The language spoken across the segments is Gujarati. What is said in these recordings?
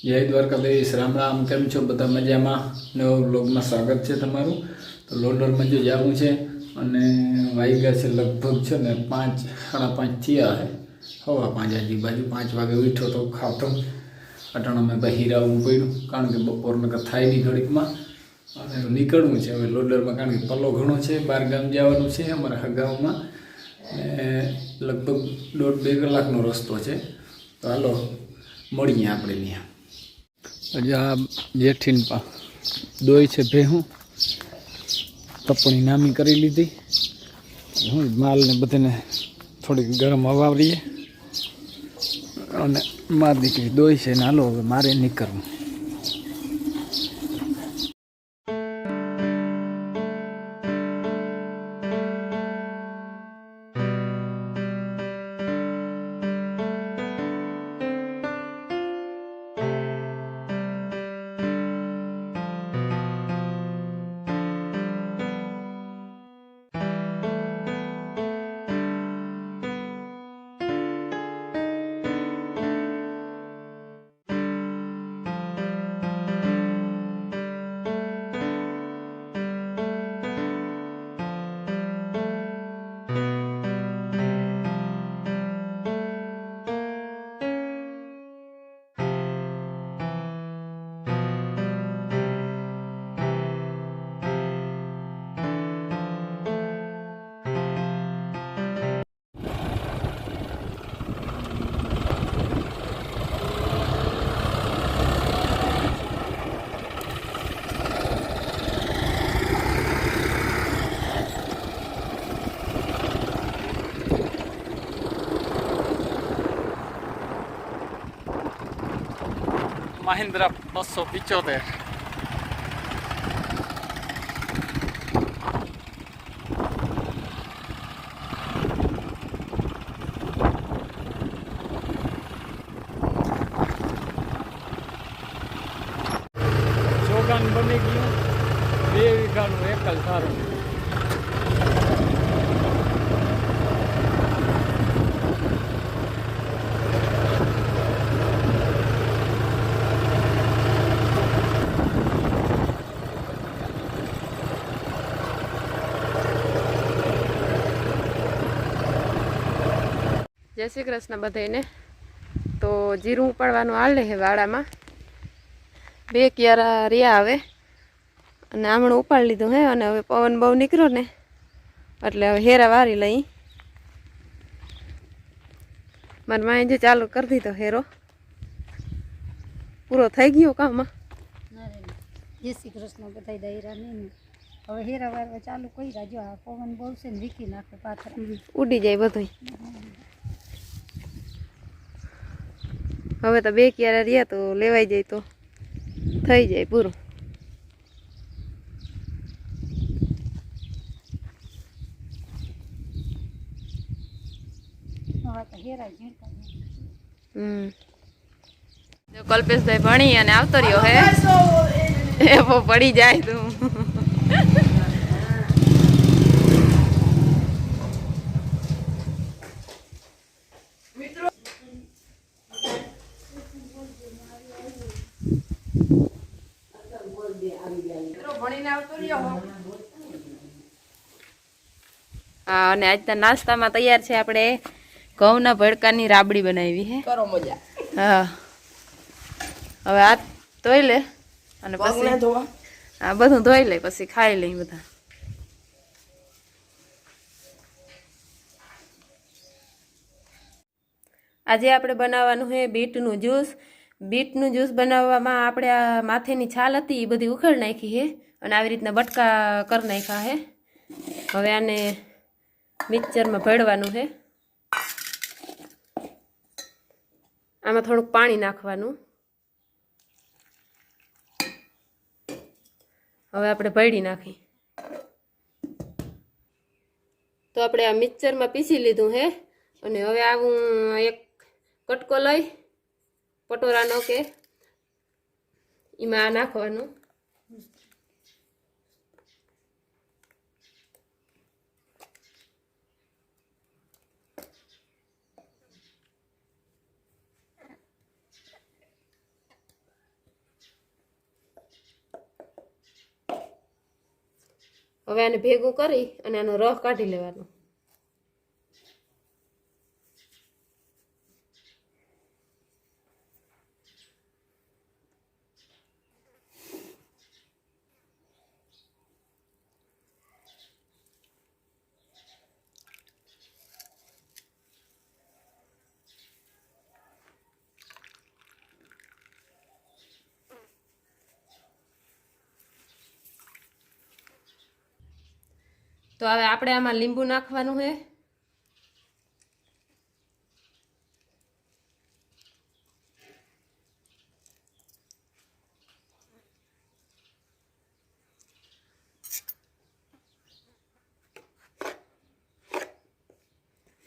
જય દ્વારકાધીશ. રામ રામ. કેમ છો બધા મજામાં? નવો બ્લોગમાં સ્વાગત છે તમારું. તો લોડરમાં જો જવું છે અને વાગ્યા છે લગભગ છે ને પાંચ, સાડા પાંચ થયા છે હવા પાંચ આજુબાજુ પાંચ વાગે ઉઠ્યો તો ખાતો અટાણા મેં બહિરાવું પડ્યું, કારણ કે બપોરને થાય નહીં ઘડીકમાં. અને નીકળવું છે હવે લોડરમાં કારણ કે પલ્લો ઘણો છે, બાર ગામ જવાનું છે અમારા હગાવમાં લગભગ દોઢ બે કલાકનો રસ્તો છે. તો હાલો, મળીએ આપણે ત્યાં. હજી આ જેઠીન પા, દોય છે ભેહું. તપણી નામી કરી લીધી. હું માલને બધાને થોડીક ગરમ હવાવરીએ અને માર દીકરી દોઈ છે ને હાલો હવે મારે નીકળવું. મહિન્દ્રા બસો પિચોતેર ચોગાન બની ગયું બે વીઘાનું એકલ સારું જય શ્રી કૃષ્ણ બધાને તો જીરું ઉપાડવાનું હાલે છે વાડામાં. બે ક્યારા રહ્યા આવે અને આમણું ઉપાડી લીધું હે અને હવે પવન બહુ નીકળ્યો ને. એટલે હવે હેરા વારી લઈ. મારી માએ જે ચાલુ કરી દીધો હેરો. પૂરો થઈ ગયો કામમાં? જય શ્રી કૃષ્ણ બધા નહીં હવે હેરા વારવા ચાલુ કરી જો આ પવન બહુ છે ને વીકી નાખે પાથરા. ઉડી જાય બધું હવે તો બે ક્યારે રહ્યા તો લેવાઈ જાય તો થઈ જાય પૂરું. કલ્પેશભાઈ ભણી અને આવતો રહ્યો હે. પડી જાય તું. અને આજના નાસ્તામાં તૈયાર છે આપણે ઘઉંના ભડકાની રાબડી બનાવી હે. કરો મજા. હા. હવે આ ધોઈ લે અને પછી હા બધું ધોઈ લે પછી ખાઈ લઈ બધા. આજે આપણે બનાવવાનું છે બીટનું જ્યુસ. બીટનું જ્યુસ બનાવવામાં આપણે આ માથેની છાલ હતી એ બધી ઉખેડ નાખી છે અને આવી રીતના બટકા કરી નાખ્યા છે હવે આને મિક્સરમાં ભેળવાનું છે. આમાં થોડુંક પાણી નાખવાનું. હવે આપણે ભળી નાખી. તો આપણે આ મિક્સરમાં પીસી લીધું છે અને હવે આવું એક કટકો લઈ પટોરાનો કે, એમાં નાખવાનું. હવે આને ભેગું કરી અને આનો રસ કાઢી લેવાનો. તો હવે આપણે આમાં લીંબુ નાખવાનું છે.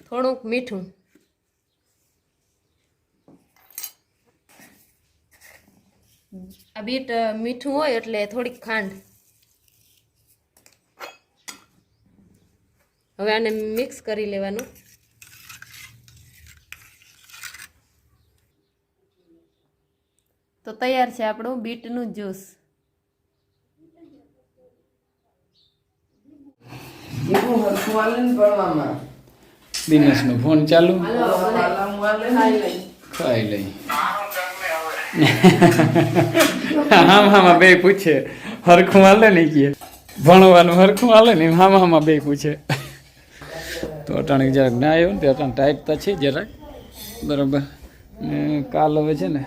થોડુંક મીઠું. આ બીટ મીઠું હોય એટલે થોડીક ખાંડ. હવે આને મિક્સ કરી લેવાનું. તો તૈયાર છે આપણું બીટનું જ્યુસ. દિનેશનો ફોન ચાલુ. ખાઈ લઈ. હામ હામાં બે પૂછે. હરખું હાલે નહીં કે. ભણવાનું હરખું હાલે ને હામ બે પૂછે. તો અટાણે જરાક ના આવ્યો ને તે અટાણે ટાઈટ છે જરાક. બરાબર. ને કાલ હવે છે ને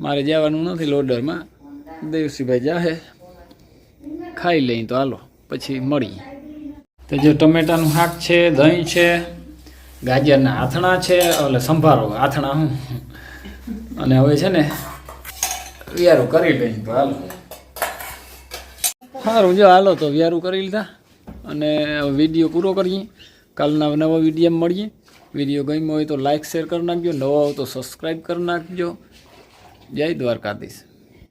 મારે જવાનું નથી લોડરમાં. દેવસીભાઈ જાહે. ખાઈ લઈ તો હાલો, પછી મળી તો જો ટમેટાનું શાક છે, દહીં છે, ગાજરના આથણા છે એટલે સંભારો આથણા હું. અને હવે છે ને વ્યારું કરી લઈ તો હાલો. સારું, જો હાલો તો વ્યારું કરી લીધા. અને વીડિયો પૂરો કરીએ. કાલના નવા વીડિયો મળીએ. વીડિયો ગમ્યો હોય તો લાઈક શેર કરી નાખજો. નવો હોય તો સબસ્ક્રાઈબ કરી નાખજો. જય દ્વારકાધીશ.